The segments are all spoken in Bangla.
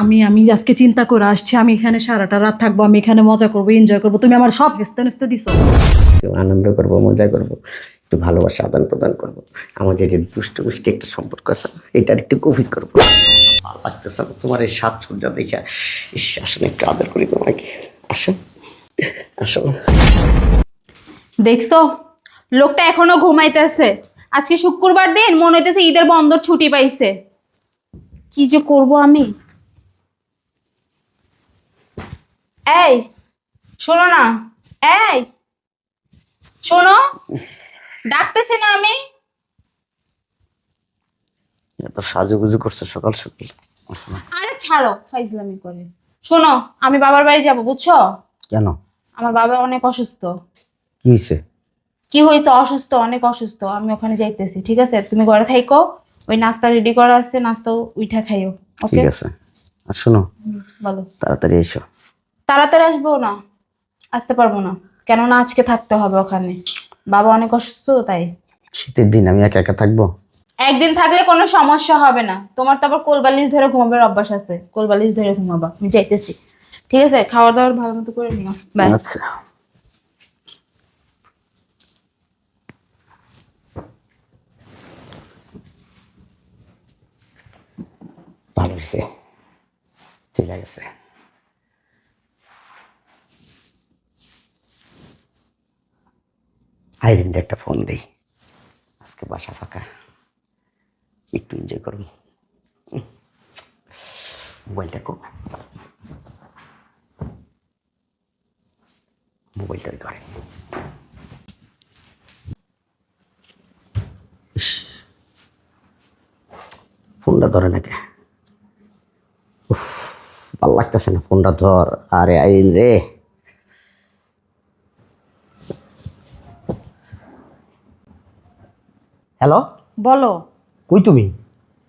আমি আমি আজকে চিন্তা করে আসছি আমি এখানে সারাটা রাত থাকব আমি এখানে মজা করব এনজয় করব। তুমি আমার সব হেসতে হেসতে দিছো আনন্দ করব মজা করব একটু ভালোবাসা আদান প্রদান করব। আমাদের যে দুষ্ট মিষ্টি একটা সম্পর্ক আছে এটার একটু গভীর করব। ভালো লাগতেছে না তোমার এই সাজসজ্জা দেখে। ইস আসলে একটু আদর করি তোমাকে। আসো আসো। দেখছ? লোকটা এখনও ঘুমাইতেছে। আজকে শুক্রবার দিন মনে হইতেছে ঈদের বন্দর ছুটি পাইছে। কি যে করব আমি? এই শোনো না। এই শোনো ডাকতেছি না আমি। এত সাজুগুজু করছ সকাল সকাল। আরে ছাড়ো ফাইজলামি করে। শোনো আমি বাবার বাড়ি যাব বুঝছ? কেন? আমার বাবা অনেক অসুস্থ। কি হয়েছে? কি হয়েছে? অসুস্থ অনেক অসুস্থ। আমি ওখানে যাইতেছি ঠিক আছে? তুমি ঘরে থাইকো ওই নাস্তা রেডি করা আছে নাস্তা উইঠা খাইও ওকে ঠিক আছে। আর শোনো বলো। তাড়াতাড়ি এসো। তাড়াতাড়ি আসব না আসতে পারব না। কেননা আজকে থাকতে হবে ওখানে। বাবা অনেক অসুস্থ তাই। শীতের দিন আমি একা একা থাকব? একদিন থাকলে কোনো সমস্যা হবে না। তোমার তো আবার কোলবালিশ ধরে ঘুমাবার অভ্যাস আছে। কোলবালিশ ধরে ঘুমাবা। আমি যাইতেছি। ঠিক আছে খাওয়ার দাওয়ার ভালো মতো করে নিও। বাই আচ্ছা। ভালো হয়েছে। ঠিক আছে। আইরিনটা একটা ফোন দিই। আজকে বাসা ফাঁকা। একটু এনজয় করুন। মোবাইলটা কো। মোবাইলটা ঘরে। ফোনটা ধরে নাকি ভালো লাগতেছে না ফোনটা ধর। আরে আইন রে। হ্যালো? বলো। কই তুমি?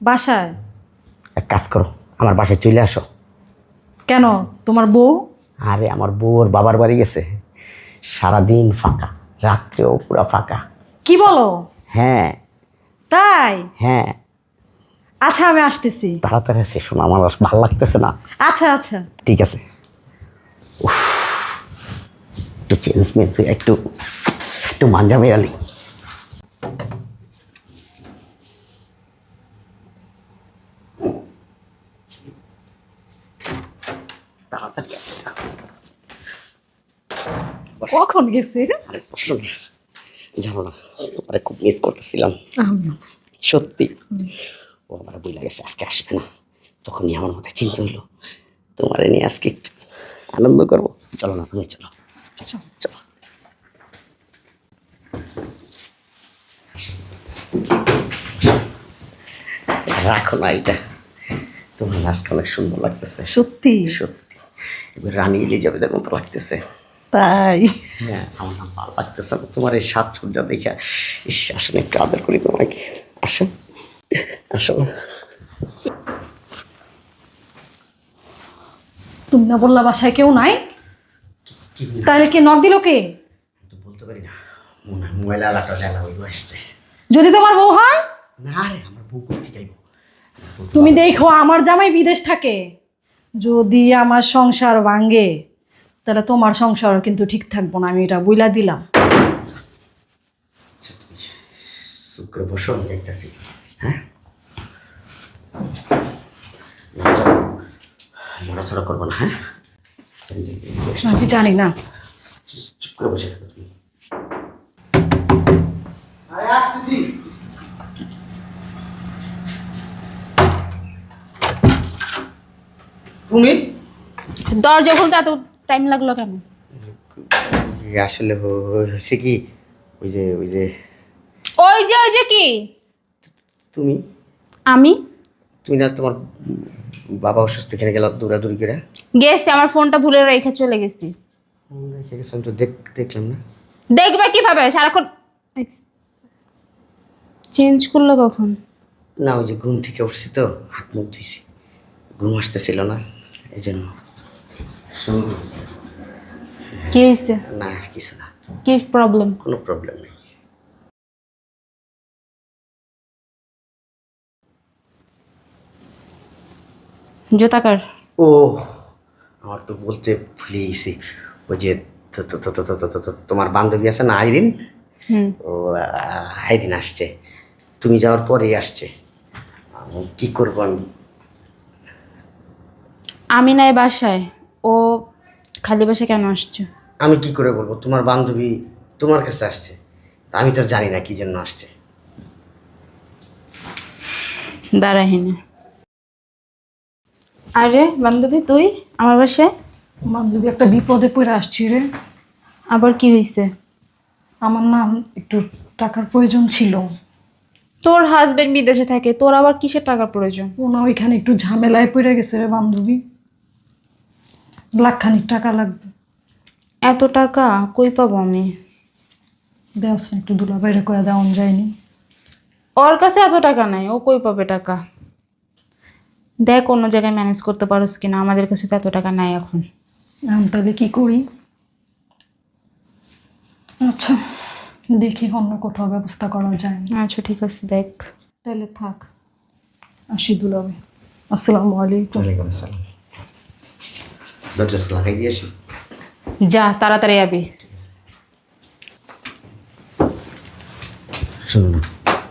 বাসায়। এক কাজ করো আমার বাসায় চলে আসো। কেন? তোমার বউ? আরে আমার বউ বউর বাবার বাড়ি গেছে। সারাদিন ফাঁকা রাত্রেও পুরো ফাঁকা। কি বলো? হ্যাঁ। তাই? হ্যাঁ। আচ্ছা আমি আসতেছি। তাড়াতাড়ি আসে শোনো আমার ভালো লাগতেছে না। আচ্ছা আচ্ছা। ঠিক আছে। উফ, একটু চেঞ্জ মেঞ্জ একটু একটু মাঞ্জা বেরালি তাড়াতাড়ি আসো। গেছে। জানো না তোমারে খুব মিস করতেছিলাম। সত্যি। ও আমার বই লাগেছে আজকে আসবে না। তখনই আমার মধ্যে চিন্তা হইল তোমার নিয়ে আজকে একটু আনন্দ করব। চলো না তুমি চলো। চলো। রাখো না এটা। তোমার নাচটা অনেক সুন্দর লাগতেছে। সত্যি? সত্যি। এবার রানী এলিজাবেথের মতো লাগতেছে। তাই। হ্যাঁ আমার ভালো লাগতেছে না। তোমার এই সাজসজ্জা দেখে। ইস আসলে একটু আদর করি তোমাকে। আসো। আসো। তুমি না বললা বাসায় কেউ নাই? তাহলে কে নক দিল কে? বলতে পারি না। মনে হয় মোবাইল আলাটা লেলা হইব আসছে। যদি তোমার বউ হয়? না রে আমার বউ করতে যাইব তুমি দেখো আমার জামাই বিদেশ থাকে। যদি আমার সংসার ভাঙ্গে তাহলে তোমার সংসারও কিন্তু ঠিক থাকব না আমি এটা বুইলা দিলাম। শুক্র বসো আমি দেখতেছি। হ্যাঁ? নড়াচড়া করব না হ্যাঁ? আমি জানি না। চুপ করে বসে থাকো তুমি। তুমি? দরজা খুলতে এত টাইম লাগল কেন? আসলে হয়েছে কি? ওই যে ওই যে। ওই যে ওই যে কি? তুমি? আমি? তুমি না তোমার বাবা অসুস্থ এখানে গেল দৌড়াদৌড়ি করে? গেছি আমার ফোনটা ভুলে রেখে চলে গেছি। রেখে গেছে আমি তো দেখ দেখলাম না। দেখবে কীভাবে? সারাক্ষণ চেঞ্জ করল কখন? না ওই যে ঘুম থেকে উঠছি তো হাত মুখ ধুইছি। ঘুম আসতেছিল না এই জন্য কি হয়েছে না কিছু না। কি প্রবলেম কোনো প্রবলেম নেই। জোতাকার ও আমার তো বলতে ভুলে গেছি। ওই যে তোমার বান্ধবী আছে না আইরিন? ও আইরিন আসছে। তুমি যাওয়ার পরেই আসছে। কি করব আমি? আমি নাই বাসায়। ও খালি বাসায় কেন আসছো? আমি কি করে বলব? তোমার বান্ধবী তোমার কাছে আসছে। তা আমি তো জানি না কি জন্য আসছে। দাঁড়াহিনে আরে বান্ধবী তুই আমার বাসায়? বান্ধবী একটা বিপদে পড়ে আসছি রে। আবার কি হয়েছে? আমার নাম একটু টাকার প্রয়োজন ছিল। তোর হাজবেন্ড বিদেশে থাকে তোর আবার কিসের টাকার প্রয়োজন? ওনা ওইখানে একটু ঝামেলায় পড়ে গেছে রে বান্ধবী। লাখখানিক টাকা লাগবে। এত টাকা কই পাবো আমি? দেওয়াস না একটু দুলা বাইরে করে দেওয়ান যায়নি ওর কাছে এত টাকা নাই ও কই পাবে টাকা? দেখ অন্য জায়গায় ম্যানেজ করতে পারোস কিনা আমাদের কাছে তো এত টাকা নাই এখন। এখন তাহলে কী করি? আচ্ছা দেখি অন্য কোথাও ব্যবস্থা করা যায়। আচ্ছা ঠিক আছে দেখ। তাহলে থাক আসি দুলাবে আসসালামু আলাইকুম। ওয়ালাইকুম আসসালাম। দরজাটা লাগাই দিয়েছি যা তাড়াতাড়ি যাবি শোনো না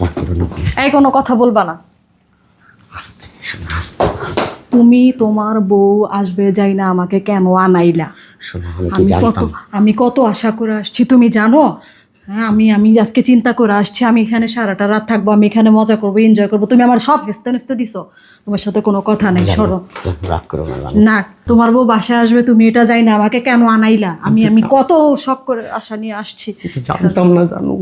রাগ করো না এই কোনো কথা বলবা না। আস্তে শোনো আস্তে। তুমি তোমার বউ আসবে যাই না আমাকে কেন আনাইলা? শোনো আমি কি আমি কত আমি কত আশা করে আসছি তুমি জানো? হ্যাঁ আমি আমি আজকে চিন্তা করে আসছি আমি এখানে সারাটা রাত থাকব আমি এখানে মজা করব এনজয় করব। তুমি আমার সব হেসতে নেস্তে দিছো। তোমার সাথে কোনো কথা নেই সরো। রাগ করো না তোমার বউ বাসায় আসবে তুমি এটা যাই না আমাকে কেন আনাইলা? আমি আমি কত শখ করে আশা নিয়ে আসছি। জানতাম না জানো।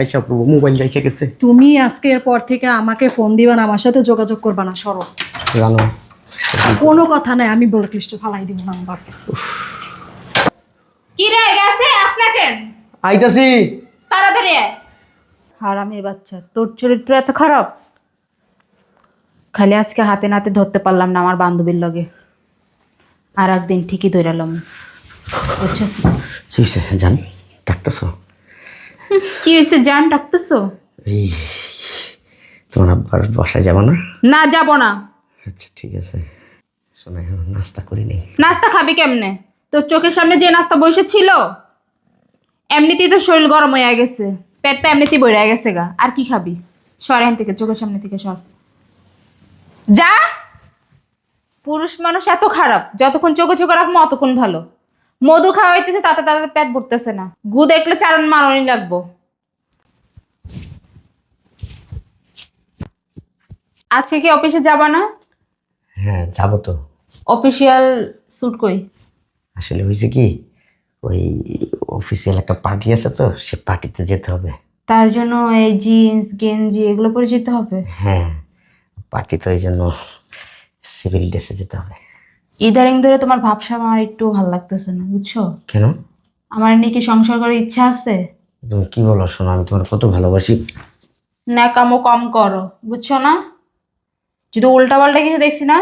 আইসা প্রভু মোবাইল রেখে গেছে। তুমি আজকের পর থেকে আমাকে ফোন দিবা না আমার সাথে যোগাযোগ করবা না সরো। জানো কোনো কথা নাই আমি ব্লক লিস্টে ফালাই দিব না বাপ কি রে গেছে? আস না কেন? আইতাছি। তাড়াতাড়ি আয়। হারামির বাচ্চা তোর চরিত্র এত খারাপ? খালি আজকে হাতে নাতে ধরতে পারলাম না আমার বান্ধবীর লগে। আর একদিন ঠিকই ধরালাম বুঝছিস? না? হয়েছে জান? ডাকতেছো? কি হয়েছে জান ডাকতেছো? এই তোমার আব্বার বাসায় যাব না? না যাব না। আচ্ছা ঠিক আছে। শোনো নাস্তা করি নেই নাস্তা খাবি কেমনে? তোর চোখের সামনে যে নাস্তা বসেছিল এমনিতেই তো শরীর গরম হয়ে গেছে পেটটা এমনিতেই বইরা গেছে গা। আর কি খাবি? সর এখান থেকে চোখের সামনে থেকে সর। যা! পুরুষ মানুষ এত খারাপ যতক্ষণ চোখে চোখে রাখব অতক্ষণ ভালো। মধু খাওয়া হইতেছে তাতে তাতে পেট ভরতেছে না। গু দেখলে চারণ মারণই লাগবো। আজকে কি অফিসে যাবা না? হ্যাঁ যাব তো। অফিসিয়াল স্যুট কই? আসলে হয়েছে কি ওই অফিসিয়াল একটা পার্টি আছে তো সে পার্টিতে যেতে হবে। তার জন্য এই জিন্স গেঞ্জি এগুলো পরে যেতে হবে? হ্যাঁ পার্টি তো এই জন্য সিভিল ড্রেসে যেতে হবে। ইদারিং ধরে তোমার ভাবসাব আমার একটু ভালো লাগতেছে না বুঝছ? কেন? আমার নিয়ে কি সংসার করার ইচ্ছা আছে। তুমি কি বলো শোনো আমি তোমার কত ভালোবাসি। ন্যাকামো কম করো বুঝছ না? যদি উল্টা পাল্টা কিছু দেখছি না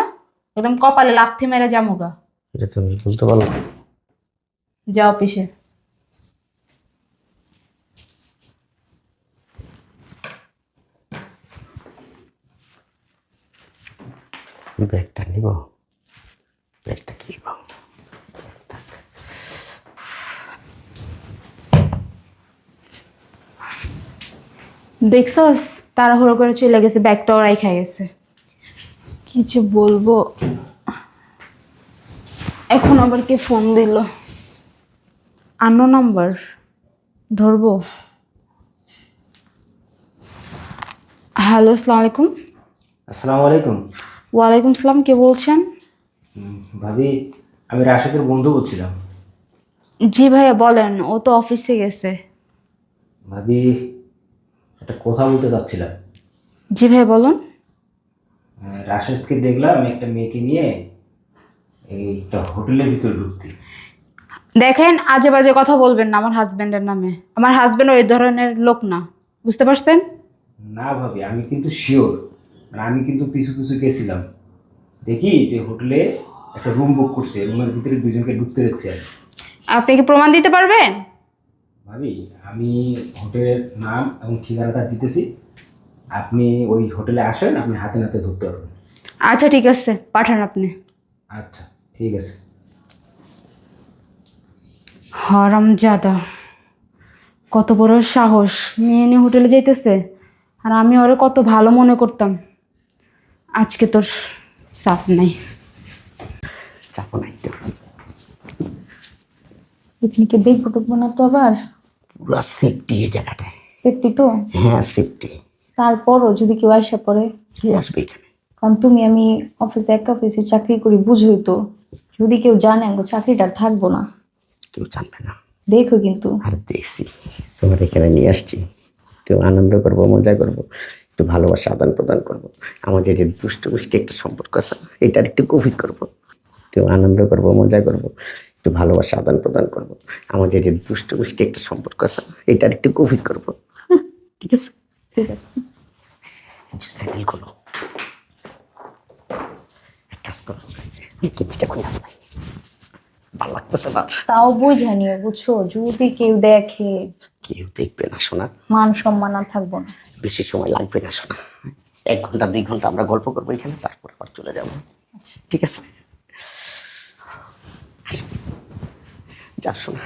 একদম কপালে লাথি মেরে যামুগা। এটা তুমি বলতে পারো যাও অফিসে। ব্যাগটা নিব। ব্যাগটা কি দেখছস তাড়াহুড়ো করে চলে গেছে ব্যাগটা ওরাই খাই গেছে কিছু বলব। এখন আবার কে ফোন দিল? আনো নাম্বার ধরবো। হ্যালো আসসালামু আলাইকুম। আসসালামু আলাইকুম। ওয়ালাইকুম সালাম কে বলছেন? ভাবি আমি রাশেদের বন্ধু বলছিলাম। জি ভাইয়া বলেন ও তো অফিসে গেছে। ভাবি একটা কথা বলতে চাচ্ছিলাম। জি ভাইয়া বলুন। রাশেদকে দেখলাম একটা মেয়েকে নিয়ে এই এইটা হোটেলের ভিতর ঢুকতে। দেখেন আজে বাজে কথা বলবেন না আমার হাজবেন্ডের নামে। আমার হাজবেন্ড ওই ধরনের লোক না। বুঝতে পারছেন? না ভাবি আমি কিন্তু শিওর মানে আমি কিন্তু পিছু পিছু গেছিলাম। দেখি যে হোটেলে একটা রুম বুক করছে রুমের ভিতরে দুজনকে ঢুকতে দেখছি আমি আপনি কি প্রমাণ দিতে পারবেন? ভাবি আমি হোটেলের নাম এবং ঠিকানাটা দিতেছি। আপনি ওই হোটেলে আসেন আপনি হাতে নাতে ধরতে পারবেন। আচ্ছা ঠিক আছে। পাঠান আপনি। আচ্ছা ঠিক আছে। হরম জাদা কত বড় সাহস। মেয়ে নিয়ে হোটেলে যাইতেছে আর আমি ওরে কত ভালো মনে করতাম। আজকে তোর সাপ নাই। চাপো না একটু পিকনিকে দেখব টুকবো না তো আবার? পুরো সেফটি এই জায়গাটায়। সেফটি তো? হ্যাঁ সেফটি তারপরও যদি কেউ আসা পড়ে? কে আসবে এখানে? কারণ তুমি আমি অফিসে এক অফিসে চাকরি করি বুঝোই তো। যদি কেউ জানে গো চাকরিটা আর থাকব না। কেউ জানবে না। দেখো কিন্তু। আর দেখছি তোমার এখানে নিয়ে আসছি। একটু আনন্দ করব মজা করব একটু ভালোবাসা আদান প্রদান করব। আমাদের যে দুষ্ট মিষ্টি একটা সম্পর্ক আছে এটার একটু গভীর করব। একটু আনন্দ করব মজা করব একটু ভালোবাসা আদান প্রদান করব। আমাদের যে দুষ্ট মিষ্টি একটা সম্পর্ক আছে এটার একটু গভীর করব। ঠিক আছে? ঠিক আছে। সেটেল করো। এক কাজ করো খুলে ভালো লাগতেছে না। তাও নিও বুঝছ? যদি কেউ দেখে। কেউ দেখবে না শোনা মান সম্মান আর থাকব না। বেশি সময় লাগবে না শোনা এক ঘণ্টা দুই ঘণ্টা আমরা গল্প করব এখানে তারপর আবার চলে যাব। ঠিক আছে। যা শোনা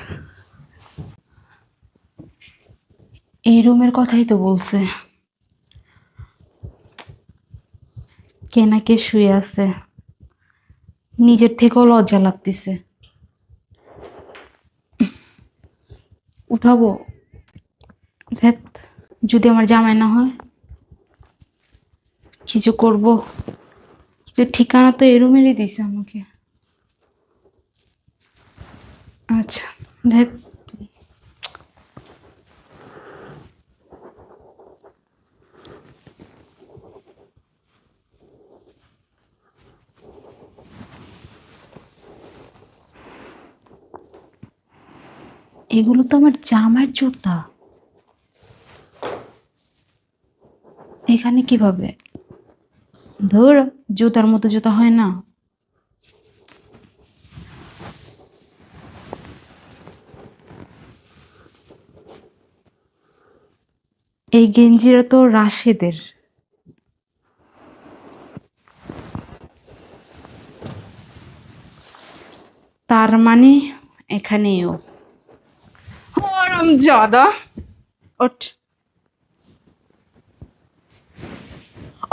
এই রুমের কথাই তো বলছে। কে না কে শুয়ে আছে। নিজের থেকেও লজ্জা লাগতেছে। উঠাবো। ধ্যাত যদি আমার জামাই না হয় কিছু করব? কিন্তু ঠিকানা তো এরুমেরই রুমেরই দিছে আমাকে। আচ্ছা ধ্যাত এগুলো তো আমার জামার জুতা। এখানে কীভাবে? ধর, জুতার মতো জুতা হয় না। এই গেঞ্জিরা তো রাশেদের। তার মানে এখানেও হরম জাদা ওঠ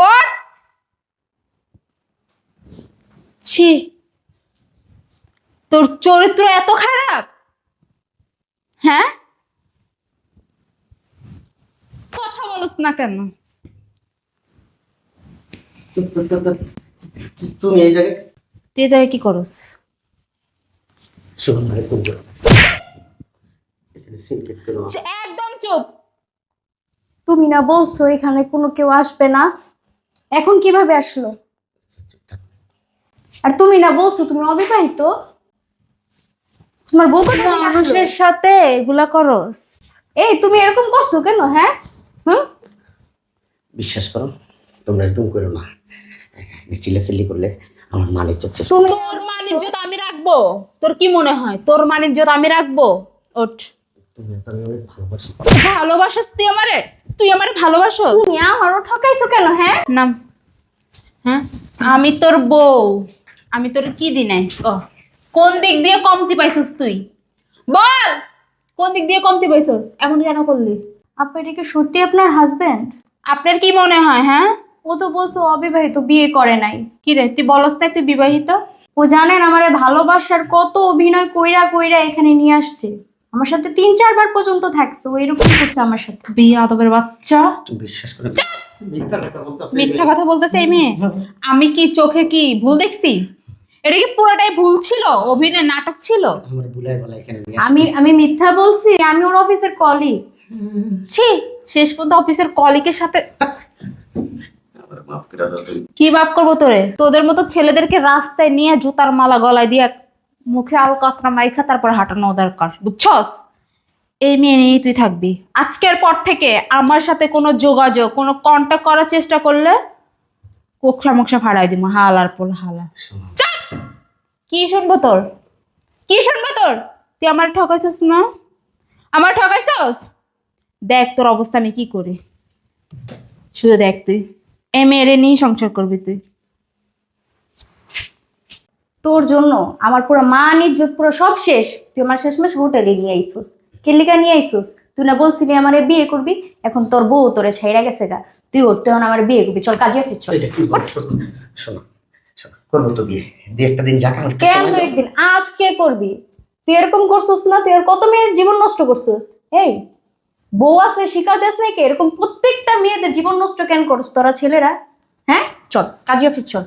ওঠ ছি তোর চরিত্র এত খারাপ! হ্যাঁ? কথা বলস না কেন? তুমি এই জায়গায় তুই কি করস? শোন ভাই সিনকেট করো একদম চুপ। তুমি না বলছো এখানে কোনো কেউ আসবে না। এখন কীভাবে আসলো? আর তুমি না বলছো তুমি অবিবাহিত? তোমার বউ? মানুষের সাথে এগুলা করস এই তুমি এরকম করছ কেন হ্যাঁ? হুম? বিশ্বাস করো তোমরা একদম করো না। চিল্লাচিল্লি করলে আমার মালিক যাচ্ছে তুমি তোর মানিজ্যত আমি রাখব। তোর কি মনে হয়? তোর মানিজ্যত আমি রাখব? ওঠ। আমি অনেক ভালোবাসি ভালোবাসিস তুই আমারে? তুই আমারে ভালোবাসো তুমি আমারও ঠকাইছো কেন হ্যাঁ? নাম। হ্যাঁ? আমি তোর বউ। আমি তোর কি দি নাই কোন দিক দিয়ে কমতি পাইছিস তুই? বল! কোন দিক দিয়ে কমতি পাইছিস? এমন কেন করলি? আপু এটা কি সত্যি আপনার হাজবেন্ড আপনার কি মনে হয় হ্যাঁ? ও তো বলছো অবিবাহিত বিয়ে করে নাই। কি রে তুই বলস তাই তুই বিবাহিত? ও জানেন আমার ভালোবাসার কত অভিনয় কইরা কইরা এখানে নিয়ে আসছে। আমার সাথে তিন চারবার পর্যন্ত থাকছে ও এরকম করছে আমার সাথে। বিয়ে আদবের বাচ্চা? তুমি বিশ্বাস করো মিথ্যা কথা বলতেছে মিথ্যা কথা বলতেছে এই মেয়ে? আমি কি চোখে কি ভুল দেখছি? এটা কি পুরোটাই ভুল ছিল? অভিনয় নাটক ছিল? আমার বুলাই বলা এখানে নিয়ে আমি আমি মিথ্যা বলছি? আমি ওর অফিসের কলি ছি শেষ পর্যন্ত অফিসের কলিকের সাথে কি বাপ করব তোরে? তোদের মতো ছেলেদেরকে রাস্তায় নিয়ে জুতার মালা গলায় দিয়ে মুখে আল কাতরা মাইখা তারপর হাঁটানো দরকার। বুঝছস? এই মেয়ে নিয়েই তুই থাকবি। আজকের পর থেকে আমার সাথে কোনো যোগাযোগ কোনো কন্ট্যাক্ট করার চেষ্টা করলে কোকসা মোকসা ফাড়াই দিব হালার পোল হালা। কি শুনব তোর? কি শুনব তোর? তুই আমার ঠকাইছস না? আমার ঠকাইছস? দেখ তোর অবস্থা আমি কি করি। শুধু দেখ তুই। এ মেয়েরে নিয়েই সংসার করবি তুই। তোর জন্য আমার পুরো মান ইজ্জত পুরো সব শেষ। তুই আমার শেষমেশ হোটেলে নিয়ে আইসোস। কেলিকা নিয়ে আইসোস। তুই না বলছিলি আমার বিয়ে করবি এখন তোর বউ তোরে ছাইরা গেছে গা। তুই ওর তখন আমার বিয়ে করবি। চল কাজে চল। শোনো শোনো করব তো বিয়ে। দু একটা দিন যাক কেন দাও। একদিন? আজ কে করবি? তুই এরকম করছিস না তুই আর কত মেয়ের জীবন নষ্ট করছিস? এই বউ আছে শিকার দেশ নাকি এরকম প্রত্যেকটা মেয়েদের জীবন নষ্ট কেন করছ তোরা ছেলেরা? হ্যাঁ? চল কাজী অফিস চল।